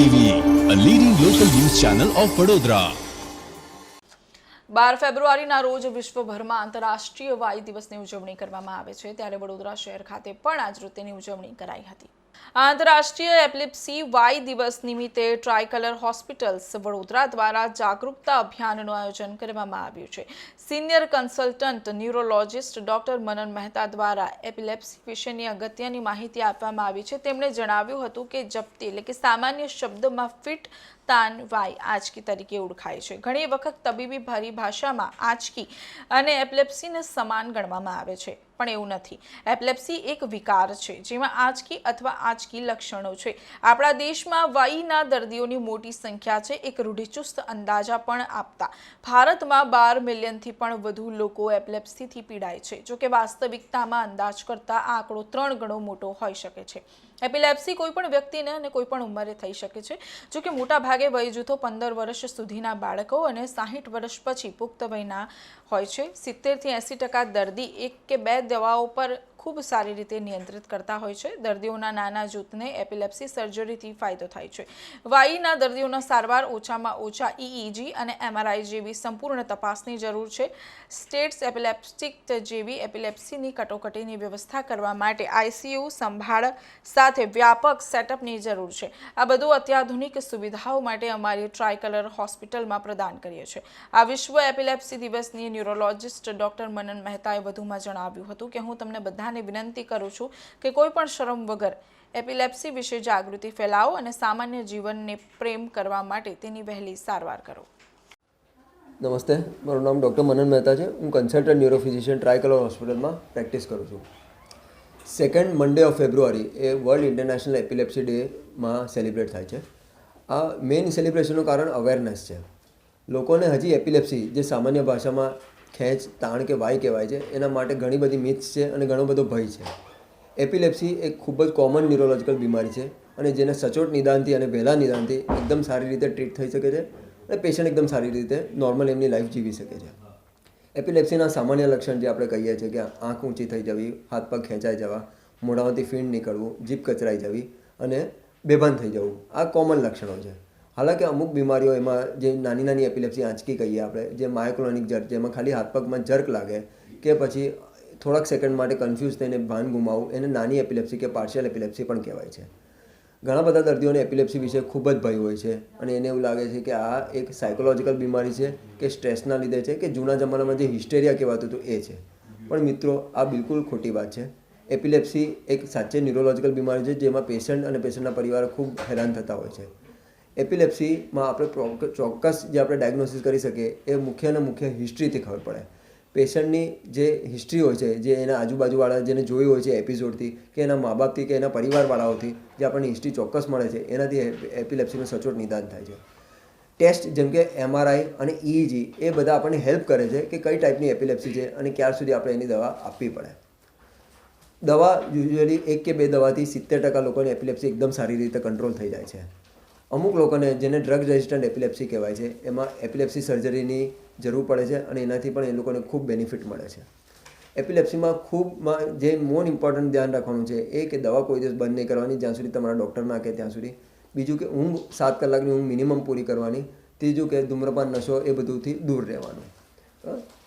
TV અ leading બાર ફેબ્રુઆરીના રોજ વિશ્વભરમાં આંતરરાષ્ટ્રીય વાયુ દિવસની ઉજવણી કરવામાં આવે છે. ત્યારે વડોદરા શહેર ખાતે પણ આજ નૃત્યની ઉજવણી કરાઈ હતી. આંતરરાષ્ટ્રીય એપિલેપ્સી વાય દિવસ નિમિત્તે ટ્રાયકલર હોસ્પિટલ્સ વડોદરા દ્વારા જાગૃતતા અભિયાનનું આયોજન કરવામાં આવ્યું છે. Senior consultant, neurologist doctor Manan Mehta દ્વારા એપિલેપ્સી વિશેની અગત્યની માહિતી આપવામાં આવી છે. તેમણે જણાવ્યું હતું કે જપ્તી એટલે કે સામાન્ય શબ્દમાં ફિટ, તાન, વાય આંચકી તરીકે ઓળખાય છે. ઘણી વખત તબીબી પરિભાષામાં આંચકી અને એપિલેપ્સીને સમાન ગણવામાં આવે છે. પણ એવું નથી. એપ્લેપ્સી એક વિકાર છે, જેમાં આંચકી અથવા આંચકી લક્ષણો છે. આપણા દેશમાં વાઈના દર્દીઓની મોટી સંખ્યા છે, એક રૂઢિચુસ્ત અંદાજા પણ આપતા. ભારતમાં બાર મિલિયનથી પણ વધુ લોકો એપ્લેપ્સીથી પીડાય છે, જોકે વાસ્તવિકતામાં અંદાજ કરતાં આંકડો ત્રણ ગણો મોટો હોઈ શકે છે. એપિલેપ્સી કોઈ પણ વ્યક્તિને અને કોઈ પણ ઉંમરે થઈ શકે છે, જોકે મોટાભાગે વય જૂથો પંદર વર્ષ સુધીના બાળકો અને સાહીઠ વર્ષ પછી પુખ્ત વયના હોય છે. સિત્તેરથી એંસી ટકા દર્દી એક કે બે દવાઓ પર ખૂબ સારી રીતે નિયંત્રિત કરતા હોય છે. દર્દીઓના નાના જૂથને એપિલેપ્સી સર્જરીથી ફાયદો થાય છે. વાઈના દર્દીઓના સારવાર ઓછામાં ઓછા ઇઈજી અને એમઆરઆઈ જેવી સંપૂર્ણ તપાસની જરૂર છે. સ્ટેટ્સ એપિલેપ્ટિક જેવી એપિલેપ્સીની કટોકટીની વ્યવસ્થા કરવા માટે આઈસીયુ સંભાળ સાથે વ્યાપક સેટઅપની જરૂર છે. આ બધું અત્યાધુનિક સુવિધાઓ માટે અમારી ટ્રાયકલર હોસ્પિટલમાં પ્રદાન કરીએ છીએ. આ વિશ્વ એપિલેપ્સી દિવસની ન્યુરોલોજિસ્ટ ડોક્ટર મનન મહેતાએ વધુમાં જણાવ્યું હતું કે હું તમને બધાને વિનંતી કરું છું કે કોઈ પણ શરમ વગર એપિલેપ્સી વિશે જાગૃતિ ફેલાવો અને સામાન્ય જીવનને પ્રેમ કરવા માટે તેની વહેલી સારવાર કરો. નમસ્તે. મારું નામ ડૉક્ટર મનન મહેતા છે. હું કન્સલ્ટન્ટ ન્યુરોફિઝિશિયન ટ્રાયકલર હોસ્પિટલમાં પ્રેક્ટિસ કરું છું. સેકન્ડ મંડે ઓફ ફેબ્રુઆરી એ વર્લ્ડ ઇન્ટરનેશનલ એપિલેપ્સી ડેમાં સેલિબ્રેટ થાય છે. આ મેઇન સેલિબ્રેશનનું કારણ અવેરનેસ છે. લોકોને હજી એપિલેપ્સી જે સામાન્ય ભાષામાં ખેંચ, તાણ કે વાય કહેવાય છે, એના માટે ઘણી બધી મિથ્સ છે અને ઘણો બધો ભય છે. એપિલેપ્સી એક ખૂબ જ કોમન ન્યુરોલોજિકલ બીમારી છે અને જેને સચોટ નિદાનથી અને વહેલા નિદાનથી એકદમ સારી રીતે ટ્રીટ થઈ શકે છે અને પેશન્ટ એકદમ સારી રીતે નોર્મલ એમની લાઈફ જીવી શકે છે. એપિલેપ્સીના સામાન્ય લક્ષણ જે આપણે કહીએ છીએ કે આંખ ઊંચી થઈ જવી, હાથ પગ ખેંચાઈ જવા, મોઢામાંથી ફીણ નીકળવું, જીભ કચરાઈ જવી અને બેભાન થઈ જવું, આ કોમન લક્ષણો છે. હાલાકી અમુક બીમારીઓ એમાં જે નાની નાની એપિલેપ્સી આંચકી કહીએ આપણે, જે માયોક્લોનિક જર્ક જેમાં ખાલી હાથ પગમાં જર્ક લાગે કે પછી થોડાક સેકન્ડ માટે કન્ફ્યુઝ થઈને ભાન ગુમાવવું એને નાની એપિલેપ્સી કે પાર્શિયલ એપિલેપ્સી પણ કહેવાય છે. ઘણા બધા દર્દીઓને એપિલેપ્સી વિશે ખૂબ જ ભય હોય છે અને એને એવું લાગે છે કે આ એક સાયકોલોજીકલ બીમારી છે કે સ્ટ્રેસના લીધે છે કે જૂના જમાનામાં જે હિસ્ટેરિયા કહેવાતું હતું એ છે. પણ મિત્રો, આ બિલકુલ ખોટી વાત છે. એપિલેપ્સી એક સાચે ન્યુરોલોજીકલ બીમારી છે જેમાં પેશન્ટ અને પેશન્ટના પરિવાર ખૂબ હેરાન થતા હોય છે. એપિલેપ્સીમાં આપણે ચોક્કસ જે આપણે ડાયગ્નોસિસ કરી શકીએ, એ મુખ્ય અને મુખ્ય હિસ્ટ્રીથી ખબર પડે. પેશન્ટની જે હિસ્ટ્રી હોય છે, જે એના આજુબાજુવાળા જેને જોયું હોય છે એપિસોડથી કે એના મા બાપથી કે એના પરિવારવાળાઓથી, જે આપણને હિસ્ટ્રી ચોક્કસ મળે છે, એનાથી એપિલેપ્સીનું સચોટ નિદાન થાય છે. ટેસ્ટ જેમ કે એમઆરઆઈ અને ઇઈજી એ બધા આપણને હેલ્પ કરે છે કે કઈ ટાઈપની એપિલેપ્સી છે અને ક્યાર સુધી આપણે એની દવા આપવી પડે. દવા યુઝ્યુઅલી એક કે બે દવાથી સિત્તેર ટકા લોકોની એપિલેપ્સી એકદમ સારી રીતે કંટ્રોલ થઈ જાય છે. અમુક લોકોને જેને ડ્રગ રેઝિસ્ટન્ટ એપિલેપ્સી કહેવાય છે, એમાં એપિલેપ્સી સર્જરીની જરૂર પડે છે અને એનાથી પણ એ લોકોને ખૂબ બેનિફિટ મળે છે. એપિલેપ્સીમાં ખૂબમાં જે મોન ઇમ્પોર્ટન્ટ ધ્યાન રાખવાનું છે એ કે દવા કોઈ દિવસ બંધ નહીં કરવાની, જ્યાં સુધી તમારા ડૉક્ટર ના કહે ત્યાં સુધી. બીજું કે ઊંઘ, સાત કલાકની ઊંઘ મિનિમમ પૂરી કરવાની. ત્રીજું કે ધૂમ્રપાન નશો એ બધુંથી દૂર રહેવાનું.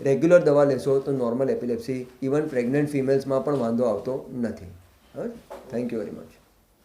રેગ્યુલર દવા લેશો તો નોર્મલ એપિલેપ્સી ઇવન પ્રેગ્નન્ટ ફિમેલ્સમાં પણ વાંધો આવતો નથી. Thank you very much